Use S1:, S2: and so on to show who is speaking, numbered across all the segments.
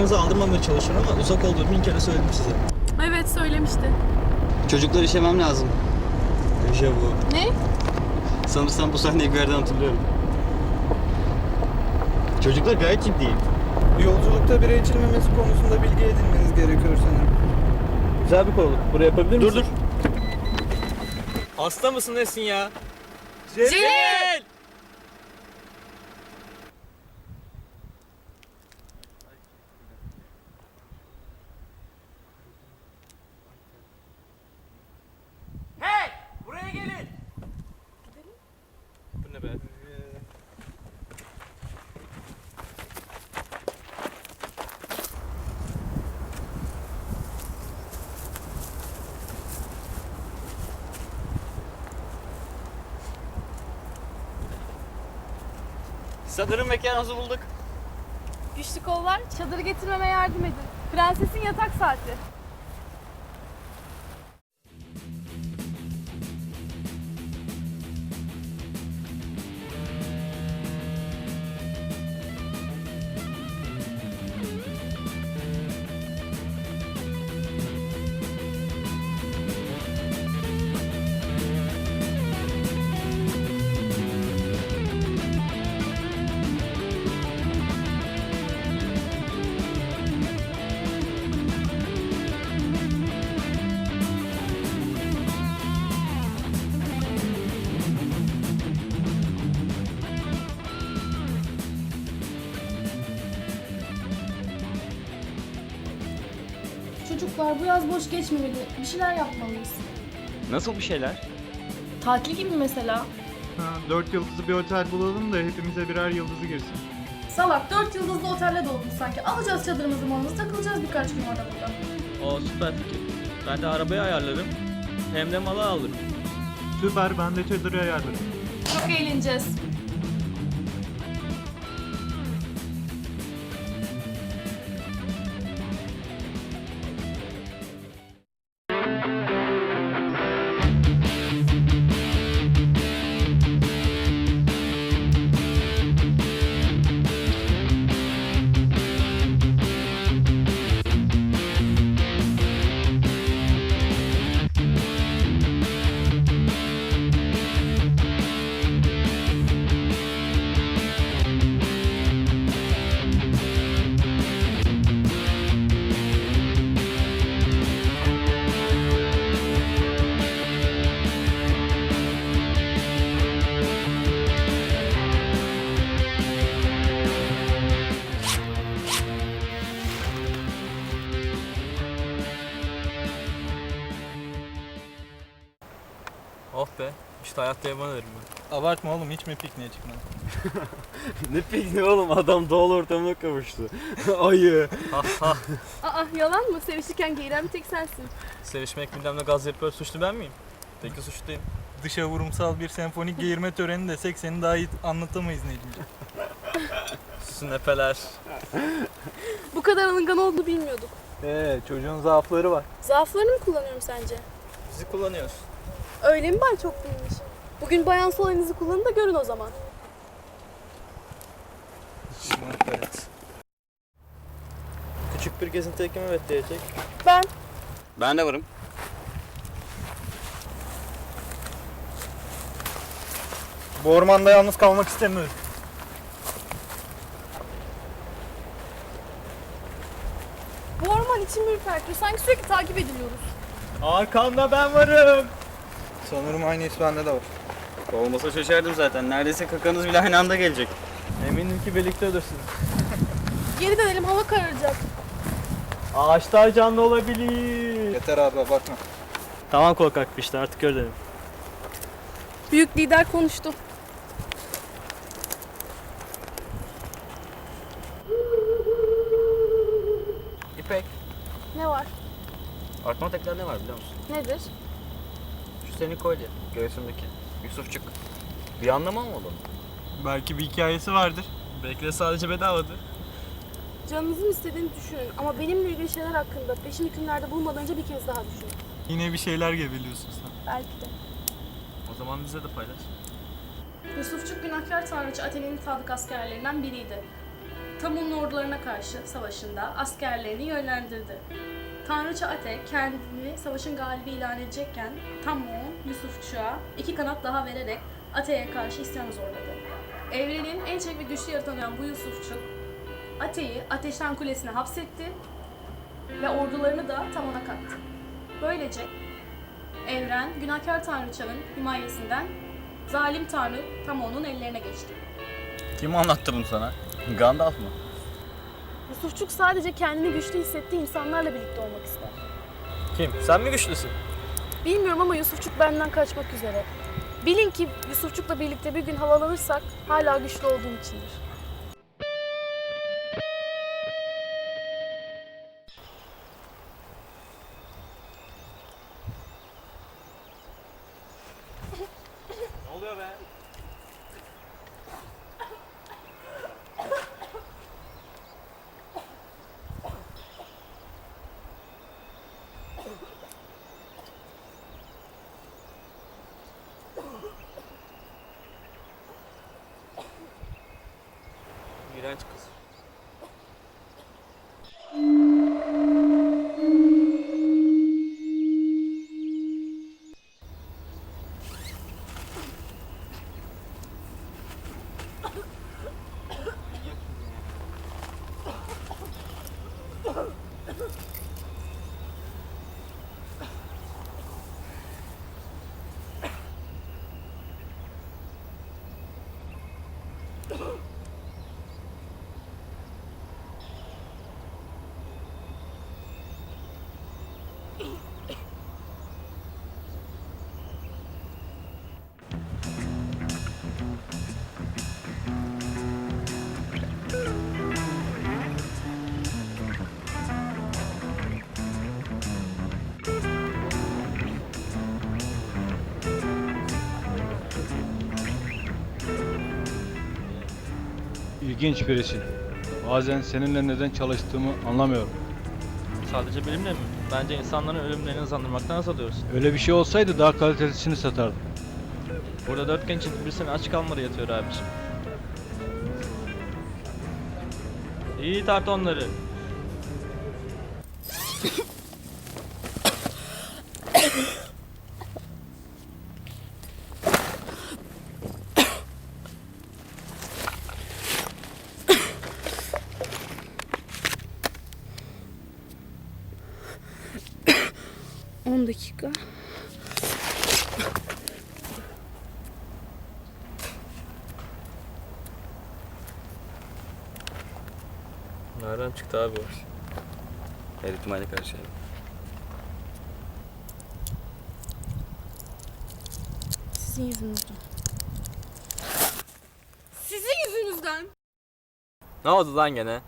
S1: Bıdılarınızı aldırmamaya çalışın ama uzak olduğunu bin kere söyledim size.
S2: Evet söylemişti.
S3: Çocuklar işemem lazım.
S1: Deja vu.
S2: Ne?
S3: Sanırsam bu sahneyi bir yerden hatırlıyorum. Çocuklar gayet ciddi.
S4: Yolculukta bira içilmemesi konusunda bilgi edinmeniz gerekiyor sanırım.
S5: Güzel bir konuluk. Buraya yapabilir
S1: Dur
S5: misin?
S1: dur. Hasta mısın nesin ya?
S2: Celil!
S3: Sanırım mekanımızı bulduk.
S2: Güçlü kollar çadırı getirmeme yardım edin. Prensesin yatak saati.
S6: Çocuklar bu yaz boş geçmemeli. Bir şeyler yapmalıyız.
S3: Nasıl bir şeyler?
S6: Tatil gibi mesela.
S5: Ha, dört yıldızlı bir otel bulalım da hepimize birer yıldızı girsin.
S6: Salak dört yıldızlı otelle dolmuş sanki. Alacağız çadırımızı malımızı takılacağız birkaç gün orada burada.
S1: O süper fikir. Ben de arabayı ayarlarım. Hem de malı alırım.
S5: Süper ben de çadırı ayarlarım.
S6: Çok eğleneceğiz.
S1: Hayatta yaman ederim ben.
S5: Abartma oğlum hiç mi pikniğe çıkmadın?
S3: Ne pikniği oğlum adam doğal ortamına kavuştu. Ayı.
S1: Ha ha.
S2: Aa yalan mı? Sevişirken geğiren bir tek sensin.
S1: Sevişmek bilmem ne gaz yapıyor suçlu ben miyim? Peki suçluyum.
S5: Dışa vurumsal bir senfonik geğirme töreni desek seni daha iyi anlatamayız Necmi.
S1: Susun efeler.
S2: Bu kadar alıngan olduğunu bilmiyorduk.
S5: Ee çocuğun zaafları var.
S2: Zaaflarını mı kullanıyorum sence?
S1: Bizi kullanıyoruz.
S2: Öyle mi ben çok bilmişim? Bugün bayan sol elinizi kullanın da görün o zaman.
S1: Evet. Küçük bir gezinti ekimi evet diyecek.
S2: Ben
S3: Ben de varım.
S5: Bu ormanda yalnız kalmak istemiyorum.
S2: bu orman içimi ürpertiyor. Sanki sürekli takip ediliyoruz.
S1: Arkanda ben varım.
S5: Sanırım aynı his bende de var.
S3: Olmasa şaşardım zaten. Neredeyse kakanız bile aynı anda gelecek.
S1: Eminim ki birlikte ölürsünüz.
S2: Geri dönelim hava kararacak.
S1: Ağaçlar canlı olabilir.
S5: Yeter abi bakma.
S1: Tamam korkak işte artık öyle dedim.
S2: Büyük lider konuştu.
S3: İpek.
S2: Ne var?
S3: Artma tekrar ne var biliyor musun?
S2: Nedir?
S3: Şu senin kolye. Göğsündeki. Yusufçuk. Bir anlamı mı oldu?
S5: Belki bir hikayesi vardır.
S1: Belki de sadece bedavadır.
S2: Canınızın istediğini düşünün ama benimle ilgili şeyler hakkında peşin hükümlerde bulmadan önce bir kez daha düşünün.
S7: Yine bir şeyler geveliyorsun sen.
S8: Belki de.
S3: O zaman bize de paylaş.
S2: Yusufçuk günahkar tanrıçı Atene'nin sadık askerlerinden biriydi. Tamun'un ordularına karşı savaşında askerlerini yönlendirdi. Tanrıça Ate kendini savaşın galibi ilan edecekken Tamun Yusufçuk'a iki kanat daha vererek Ate'ye karşı isyanı zorladı. Evrenin en çek ve güçlü yaratanı olan bu Yusufçuk Ate'yi ateşten kulesine hapsetti ve ordularını da Tamun'a kattı. Böylece evren günahkar tanrıçanın himayesinden zalim tanrı Tamon'un ellerine geçti.
S3: Kim anlattı bunu sana? Gandalf mı?
S8: Yusufçuk sadece kendini güçlü hissettiği insanlarla birlikte olmak ister.
S3: Kim? Sen mi güçlüsün?
S8: Bilmiyorum ama Yusufçuk benden kaçmak üzere. Bilin ki Yusufçuk'la birlikte bir gün havalanırsak hala güçlü olduğum içindir.
S3: Mirante
S9: İlginç birisin. Bazen seninle neden çalıştığımı anlamıyorum.
S1: Sadece benimle mi? Bence insanların ölümlerini hızlandırmaktan haz alıyoruz.
S9: Öyle bir şey olsaydı daha kalitesini satardım.
S1: Burada dört gençin bir sene aç kalmaları yatıyor abiciğim. İyi tart onları.
S3: Nereden çıktı abi o? Her ihtimale karşı.
S8: Sizin yüzünüzden. Sizin yüzünüzden.
S3: Ne oldu lan gene?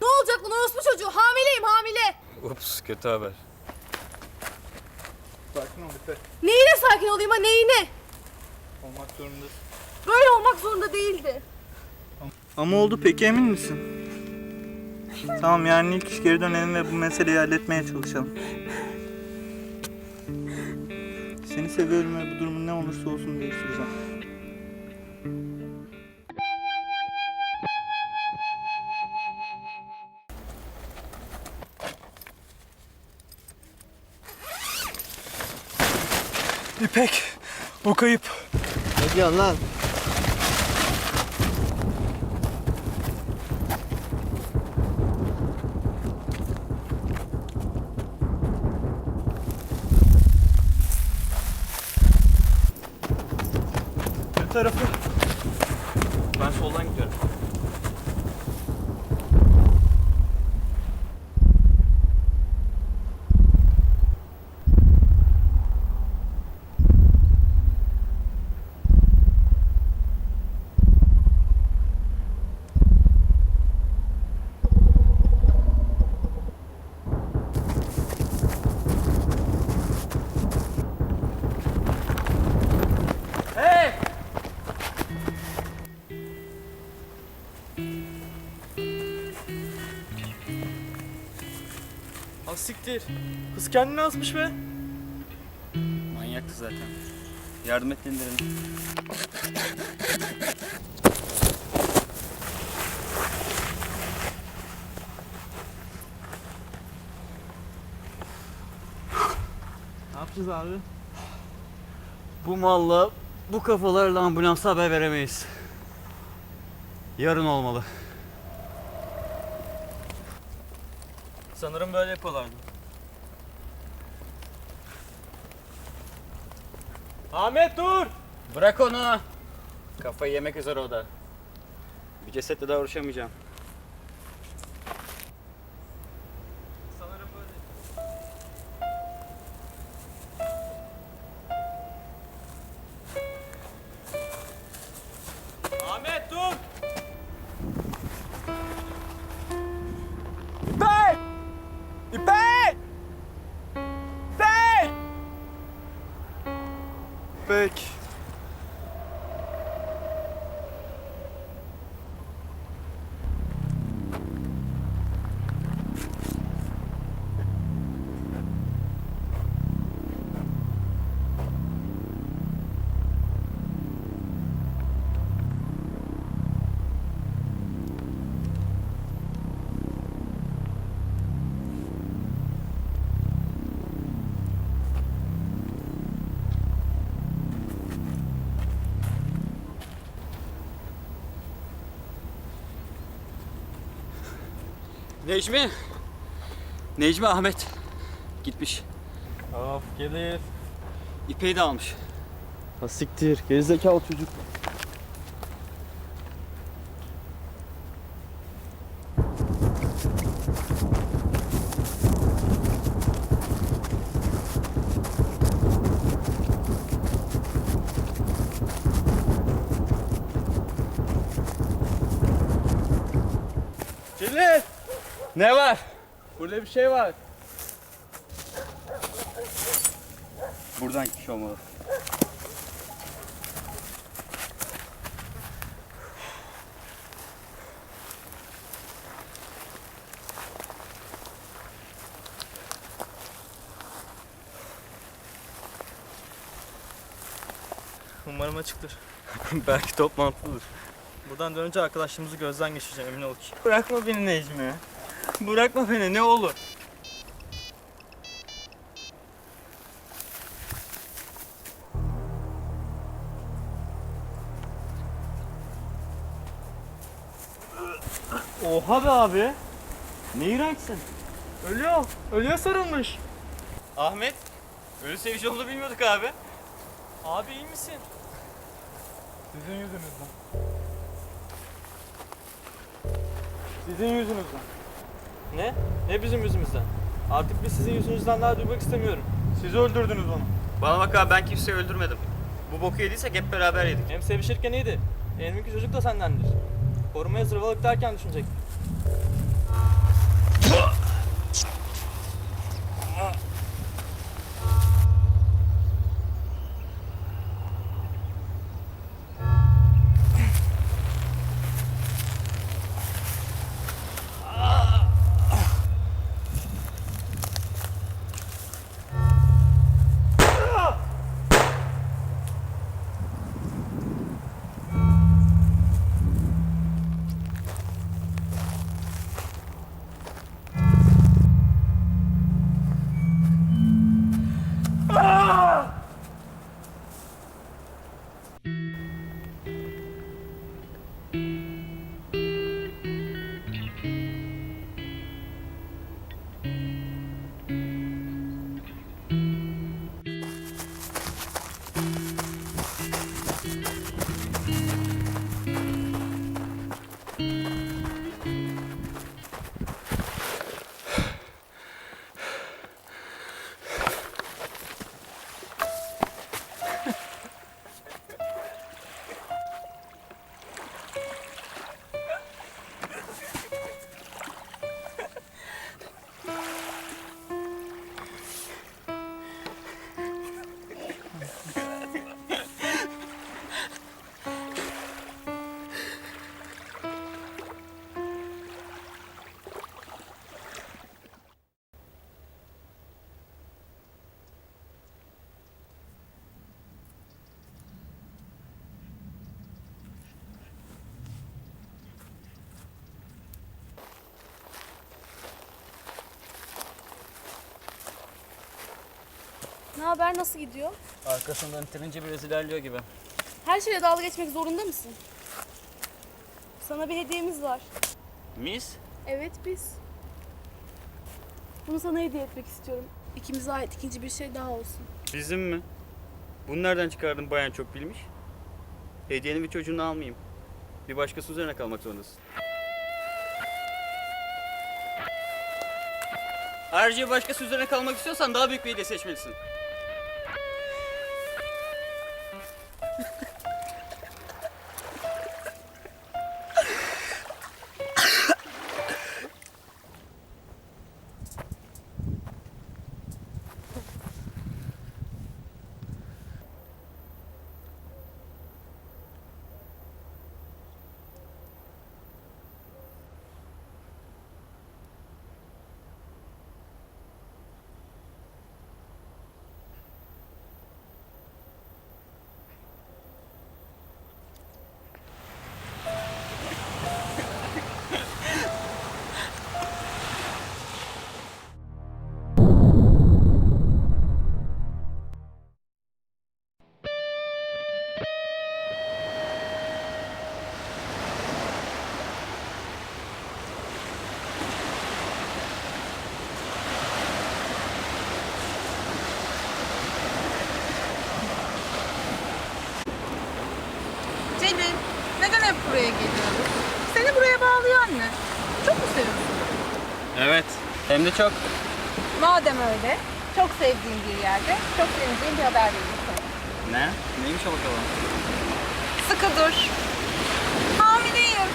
S8: Ne olacak lan orospu çocuğu? Hamileyim hamile.
S3: Ups kötü haber.
S7: Sakin ol Efe.
S8: Neyine sakin olayım ha neyine?
S7: Olmak zorundasın.
S8: Böyle olmak zorunda değildi.
S5: Ama oldu peki emin misin? Tamam yarın ilk iş geri dönelim ve bu meseleyi halletmeye çalışalım. Seni seviyorum ve bu durumun ne olursa olsun değiştireceğim.
S7: İpek, o kayıp.
S5: Ne diyorsun lan?
S7: Tarafı?
S3: Ben soldan gidiyorum.
S7: Siktir. Kız kendini asmış be.
S3: zaten. Yardım et indirelim.
S1: Ne yapacağız abi?
S3: Bu malla bu kafalarla ambulansa haber veremeyiz. Yarın olmalı. Sanırım böyle yapıyorlardı.
S1: Ahmet dur!
S3: Bırak onu. Kafayı yemek üzere o da. Bir cesetle daha uğraşamayacağım. Necmi. Necmi Ahmet. Gitmiş.
S1: Of gelir.
S3: İpeyi de almış.
S1: Ha siktir. Gerizekalı çocuk. Celil!
S3: Ne var?
S1: Burada bir şey var.
S3: Buradan kişi olmalı.
S1: Umarım açıktır.
S3: Belki toplantılıdır.
S1: Buradan dönünce arkadaşlarımızı gözden geçireceğim emin ol ki.
S3: Bırakma beni Necmi. Bırakma beni ne olur.
S1: Oha be abi. Ne iğrençsin. Ölüyor. Ölüyor sarılmış.
S3: Ahmet, ölü sevici olduğunu bilmiyorduk abi.
S1: Abi iyi misin? Sizin yüzünüzden. Sizin yüzünüzden. Ne? Ne bizim yüzümüzden? Artık biz sizin yüzünüzden daha duymak istemiyorum.
S4: Siz öldürdünüz onu.
S3: Bana bak abi ben kimseyi öldürmedim. Bu boku yediysek hep beraber yedik.
S1: Hem sevişirken iyiydi. Elimdeki çocuk da sendendir. Korumaya zırvalık derken düşünecek. Yeah.
S2: Ne haber nasıl gidiyor?
S3: Arkasından itirince biraz ilerliyor gibi.
S2: Her şeye dalga geçmek zorunda mısın? Sana bir hediyemiz var.
S3: Mis?
S2: Evet biz. Bunu sana hediye etmek istiyorum. İkimize ait ikinci bir şey daha olsun.
S3: Bizim mi? Bunu nereden çıkardın bayan çok bilmiş? Hediyeni bir çocuğunu almayayım. Bir başkası üzerine kalmak zorundasın. Ayrıca başkası üzerine kalmak istiyorsan daha büyük bir hediye seçmelisin. Hem de çok.
S10: Madem öyle, çok sevdiğim bir yerde, çok sevdiğim bir haber vereyim sana.
S3: Ne? Neymiş o bakalım?
S10: Sıkı dur. Hamileyim.